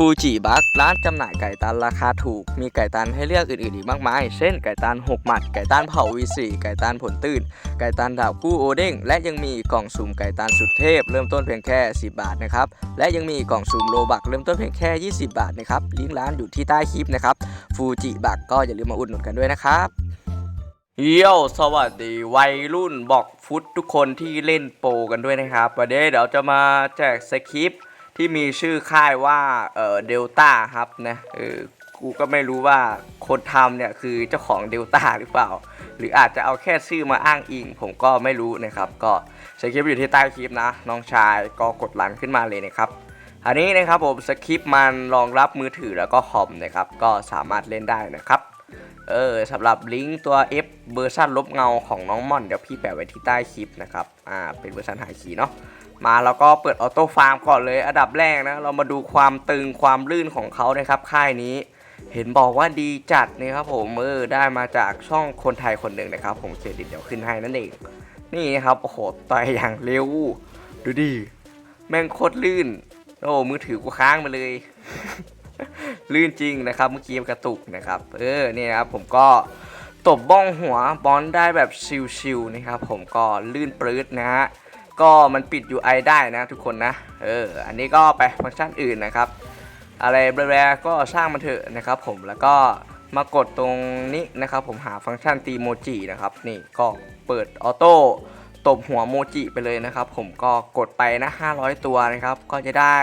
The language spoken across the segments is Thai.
ฟูจิบักร้านจำหน่ายไก่ตันราคาถูก มีไก่ตันให้เลือกอื่นๆอีกมากมาย เช่นไก่ตัน 6 หมัด ไก่ตันเผาวีสีไก่ตันผลตื่น ไก่ตันดาบกู้โอเด้ง และยังมีกล่องสุ่มไก่ตันสุดเทพ เริ่มต้นเพียงแค่ 10 บาทนะครับ และยังมีกล่องสุ่มโลบักเริ่มต้นเพียงแค่ 20 บาทนะครับ ลิงก์ร้านอยู่ที่ใต้คลิปนะครับ ฟูจิบักก็อย่าลืมมาอุดหนุนกันด้วยนะครับเยี่ยวสวัสดีวัยรุ่นบอกฟุตทุกคนที่เล่นโปกันด้วยนะครับวันนี้เดี๋ยวจะมาแจกสคริปต์ ที่มีชื่อค่ายว่าเอ่อเดลต้าครับนะเออกูก็ไม่รู้ว่าคนทำเนี่ยคือเจ้าของเดลต้าหรือเปล่า หรืออาจจะเอาแค่ชื่อมาอ้างอิง ผมก็ไม่รู้นะครับ ก็สคริปต์อยู่ที่ใต้คลิปนะ น้องชายก็กดลันขึ้นมาเลยนะครับอันนี้นะครับผมสคริปต์มันรองรับมือถือแล้วก็คอมนะครับก็สามารถเล่นได้นะครับเออสำหรับลิงก์ตัว F เวอร์ชันลบเงาของน้องม่อนเดี๋ยวพี่แปะไว้ที่ใต้คลิปนะครับอ่าเป็นเวอร์ชันหายคีเนาะ มาแล้วก็เปิดออโต้ฟาร์มก่อนเลยอันดับแรกนะ เรามาดูความตึงความลื่นของเขานะครับ ค่ายนี้ เห็นบอกว่าดีจัดนะครับผมเออได้มาจากช่องคนไทยคนหนึ่งนะครับ ผมเครดิตเดี๋ยวขึ้นให้นั่นเองนี่ครับโอ้โหต่อยอย่างเร็ว ดูดิแม่งโคตรลื่นโอ้มือถือกูค้างมาเลย ลื่นจริงนะครับเมื่อกี้กระตุกนะครับ เออเนี่ยครับผมก็ตบบ้องหัวบอลได้แบบชิวๆนะครับผมก็ลื่นปลื้ดนะฮะ ก็มันปิด UI ได้นะทุกคนนะ เออ อันนี้ก็ไปฟังก์ชันอื่นนะครับ อะไรแบรๆก็สร้างมันเถอะนะครับผม แล้วก็มากดตรงนี้นะครับ ผมหาฟังก์ชันตีโมจินะครับ นี่ก็เปิดออโต้ตบหัวโมจิไปเลยนะครับ ผมก็กดไปนะ 500 ตัวนะครับ ก็จะได้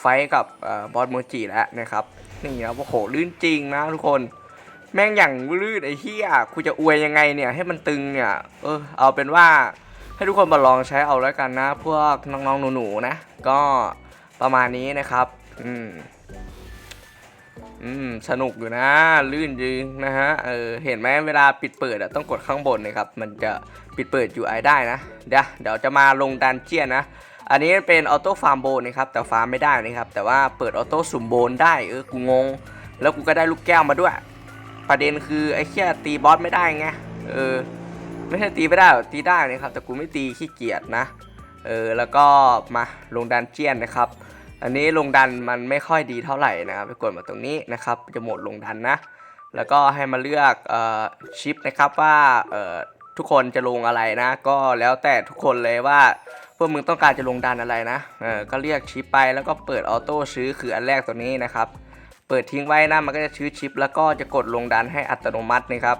ไฟกับออบอสโมจิแล้วนะครับ นี่นะโอ้โหลื่นจริงนะทุกคนแม่งอย่างลื่นไอ้เหี้ยกูจะอวยยังไงเนี่ยให้มันตึงเนี่ย เออเอาเป็นว่า ให้ทุกคนมาลองใช้เอาแล้วกันนะ พวกน้องๆหนูๆนะ ก็ประมาณนี้นะครับ อืมอืมสนุกอยู่นะ ลื่นจริงนะฮะเออเห็นไหมเวลาปิดเปิดอะต้องกดข้างบนนะครับ มันจะปิดเปิด UI ได้นะ เดี๋ยวเดี๋ยวจะมาลงดันเจียนนะ อันนี้เป็นออโต้ฟาร์มโบนนะครับ แต่ฟาร์มไม่ได้นะครับ แต่ว่าเปิดออโต้สุ่มโบนได้เออกูงง แล้วกูก็ได้ลูกแก้วมาด้วย ประเด็นคือไอ้แค่ตีบอสไม่ได้ไงเออ ไม่ใช่ตีไม่ได้หรอกตีได้นะครับ แต่กูไม่ตีขี้เกียจนะ เออ แล้วก็มาลงดันเจียนนะครับ อันนี้ลงดันมันไม่ค่อยดีเท่าไหร่นะครับ ไปกดมาตรงนี้นะครับ จะหมดลงดันนะ แล้วก็ให้มาเลือกออชิปนะครับว่าทุกคนจะลงอะไรนะ ก็แล้วแต่ทุกคนเลยว่าพวกมึงต้องการจะลงดันอะไรนะ เออ ก็เรียกชิปไปแล้วก็เปิดออโต้ซื้อคืออันแรกตัวนี้นะครับ เปิดทิ้งไว้นะ มันก็จะชื้อชิป แล้วก็จะกดลงดันให้อัตโนมัตินะครับ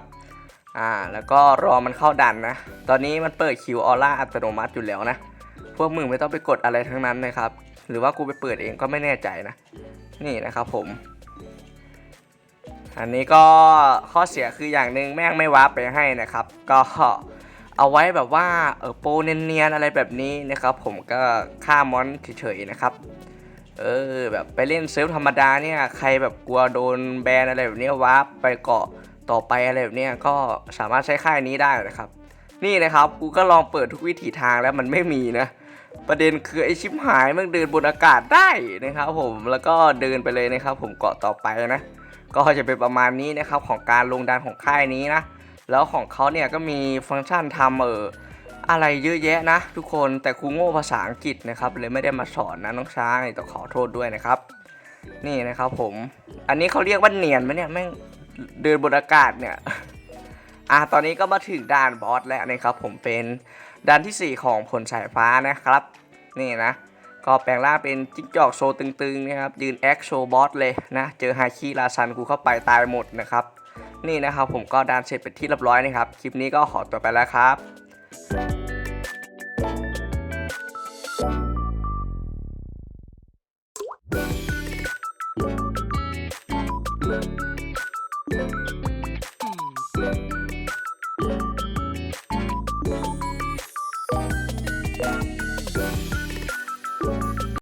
อ่า แล้วก็รอมันเข้าดันนะ ตอนนี้มันเปิดคิวออร่าอัตโนมัติอยู่แล้วนะ พวกมึงไม่ต้องไปกดอะไรทั้งนั้นนะครับ หรือว่ากูไปเปิดเองก็ไม่แน่ใจนะ นี่นะครับผม อันนี้ก็ข้อเสียคืออย่างหนึ่งแม่งไม่วาร์ปไปให้นะครับ ก็เอาไว้แบบว่าเออโปรเนียนๆอะไรแบบนี้นะครับ ผมก็ฆ่ามอนเฉยๆนะครับเออแบบไปเล่นเซิร์ฟธรรมดาเนี่ยใครแบบกลัวโดนแบนอะไรแบบนี้วาร์ปไปเกาะ ต่อไปอะไรแบบนี้ก็สามารถใช้ค่ายนี้ได้นะครับ นี่นะครับกูก็ลองเปิดทุกวิถีทางแล้วมันไม่มีนะ ประเด็นคือไอชิปหายมันเดินบนอากาศได้นะครับผมแล้วก็เดินไปเลยนะครับ ผมเกาะต่อไปนะ ก็จะเป็นประมาณนี้นะครับของการลงดันของค่ายนี้นะแล้วของเขาเนี่ยก็มีฟังก์ชันทำเอออะไรเยอะแยะนะ ทุกคนแต่ครูโง่ภาษาอังกฤษนะครับเลยไม่ได้มาสอนนะน้องชายต้องขอโทษด้วยนะครับ นี่นะครับผม อันนี้เขาเรียกว่าเนียนไหมเนี่ยแม่ง เดินบนอากาศเนี่ย อะตอนนี้ก็มาถึงด่านบอสแล้วนะครับ ผมเป็นด่านทีสี่4 ของผลสายฟ้านะครับ นี่นะ ก็แปลงร่างเป็นจิ๊กจอกโชว์ตึงๆนะครับ ยืนแอคโชว์บอสเลยนะ เจอฮาคิราชันกูเข้าไปตายหมดนะครับ นี่นะครับผมก็ด่านเสร็จเป็นที่เรียบร้อยนะครับ คลิปนี้ก็ขอตัวไปแล้วครับ